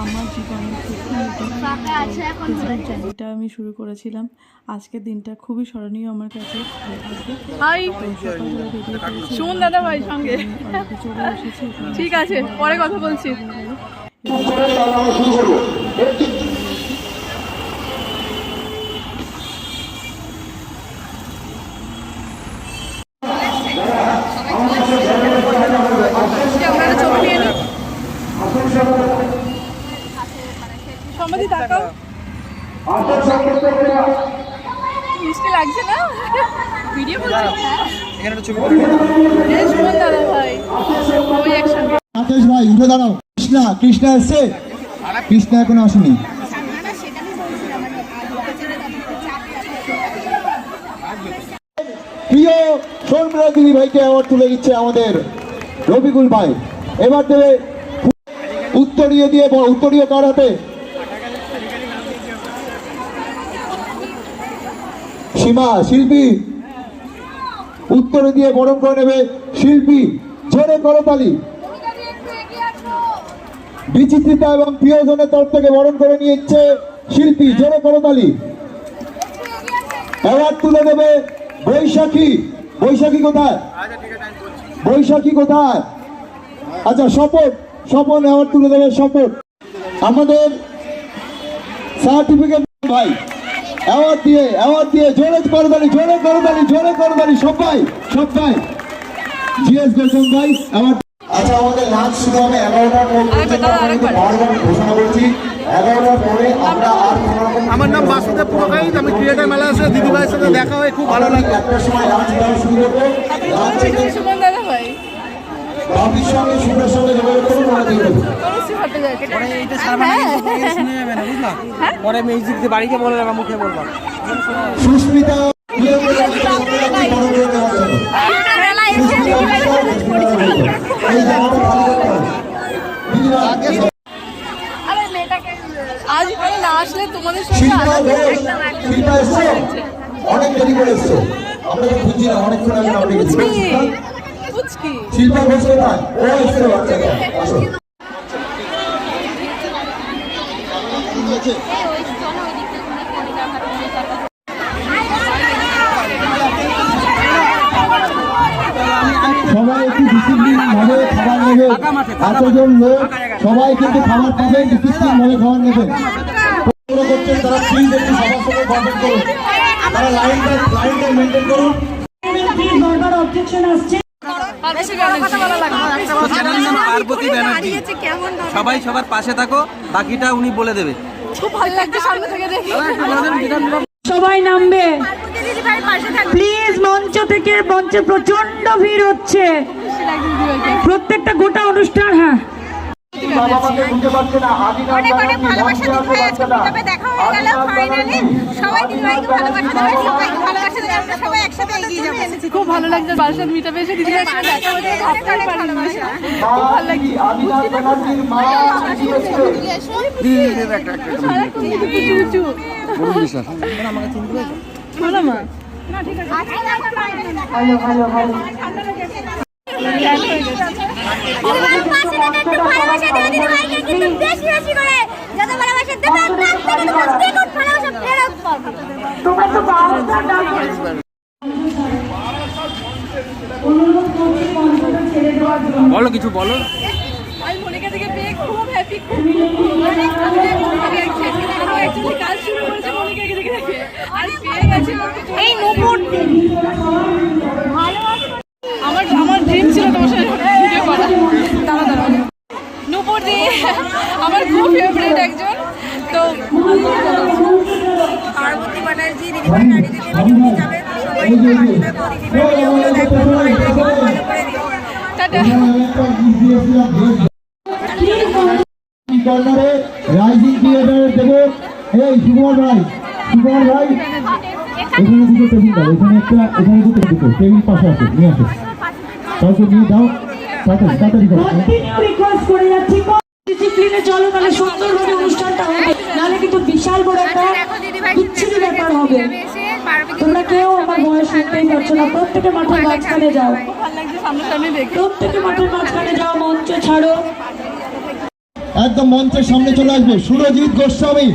আমার জীবনের জার্নিটা আমি শুরু করেছিলাম। আজকের দিনটা খুবই স্মরণীয় আমার কাছে। সুমন দাদা ভাই সঙ্গে। ঠিক আছে পরে কথা বলছি আমরা একটা ছবি নিয়ে নিই সমাধি তাকাও। মিষ্টি লাগছে না? ভিডিও করছি এখানে একটা ছবি সুমন দাদা ভাই। ওই একসঙ্গে রাকেশ ভাই উঠে দাঁড়াও। কৃষ্ণা কৃষ্ণা এসছে কৃষ্ণা এখনও আসেনি। প্রিয় শর্মিলা দিদি ভাইকে অ্যাওয়ার্ড তুলে দিচ্ছে আমাদের রবিকুল ভাই। এবার দেবে উত্তরীয় দিয়ে ব- উত্তরীয় কার হাতে? সীমা, শিল্পী। উত্তরে দিয়ে বরণ করে নেবে শিল্পী ঝরে করতালি। বিচিত্রিতা এবং প্রিয়জনের তরফ থেকে বরণ করে নিয়েছে শিল্পী জোরে করতালি। অ্যাওয়ার্ড তুলে দেবে বৈশাখী। বৈশাখী কোথায়? বৈশাখী কোথায়? আচ্ছা শপথ শপথ, অ্যাওয়ার্ড তুলে দেবে শপথ। আমাদের সার্টিফিকেট ভাই। অ্যাওয়ার্ড দিয়ে অ্যাওয়ার্ড দিয়ে জোরে করতালি জোরে করতালি জোরে করতালি সবাই সবাই জিএস গোস্বামী ভাই অ্যাওয়ার্ড আচ্ছা আমাদের লাঞ্চ শুরু হবে এগারোটার। বারবার ঘোষণা করছি। এগারোটার পরে আমরা আর আমার নাম বাসুদেব পুরকাইত আমি ক্রিয়েটার মেলা আসলে দিদি ভাইয়ের সাথে দেখা হয়ে খুব ভালো লাগে একটার সময় লাঞ্চ শুরু করব। ভাই সঙ্গে সুন্দর সঙ্গে যোগাযোগ করুন ওরা দিয়ে দেবো পরে এইটা সারবানা শুনে যাবে না বুঝলা পরে মিউজিক দিয়ে বাড়িতে বলে দেবা মুখে বলবা সুস্মিতা আজ এখানে না আসলে তোমাদের সঙ্গে এসছো? অনেক দেরি করে এসছো। আমরা তো না অনেকক্ষণ আগে পুচকি শিল্পা ঘোষ কোথায় ও এসছে বাচ্চাটা আসো সবাই একটু ডিসিপ্লিন ভাবে খাবার নেবে। এতজন লোক সবাই কিন্তু খাবার পাবেন ডিসিপ্লিন ভাবে খাবার নেবেন করছেন তারা প্লিজ একটু সবার সঙ্গে কন্ট্যাক্ট করুন। তারা লাইনটা লাইনটা মেনটেন করুন। পার্বতী ব্যানার্জি। সবাই সবার পাশে থাকো বাকিটা উনি বলে দেবে। খুব ভালো লাগছে সামনে থেকে দেখি। সবাই নামবে। প্লিজ মঞ্চ থেকে মঞ্চে প্রচণ্ড ভিড় হচ্ছে। প্রত্যেকটা গোটা অনুষ্ঠান হ্যাঁ। অনেক অনেক ভালোবাসা দেখা হয়ে গেল ফাইনালি খুব ভালো লাগছে বারাসাত মিটা পেয়েছে দিদি ভালো ভালোবাসা দেবে দিদি ভাইকে কিন্তু বেশি বেশি করে যত ভালোবাসা দেবে তার থেকে বলো কিছু বলো। আমি মনিকা থেকে পেয়ে খুব হ্যাপি খুব মানে আমি যে মনিকা দেখছি কাজ শুরু করেছি মনিকাকে দেখে দেখে। আর পেয়ে গেছি। এই নপুর আমার আমার ড্রিম ছিল তোমার সাথে ভিডিও করা দাঁড়া দাঁড়া নূপুর দি আমার খুব ফেভারিট একজন তো পার্বতী ব্যানার্জি দিদি ভাই গাড়ি থেকে বেরিয়ে যাবে সবাই পাশে থাকো দিদি ভিডিওগুলো তাড়াতাড়ি ডিসিপ্লিনে চলো তাহলে সুন্দরভাবে অনুষ্ঠানটা হবে। নাহলে কিন্তু বিশাল বড় একটা বিচ্ছিরি ব্যাপার হবে। তোমরা কেউ আমার বয়স শুনতেই পারছ না। প্রত্যেকে মাঠের মাঝখানে যাও। প্রত্যেকে মাঠের মাঝখানে যাও মঞ্চ ছাড়ো। একদম মঞ্চের সামনে চলে আসবে সুরজিৎ গোস্বামী।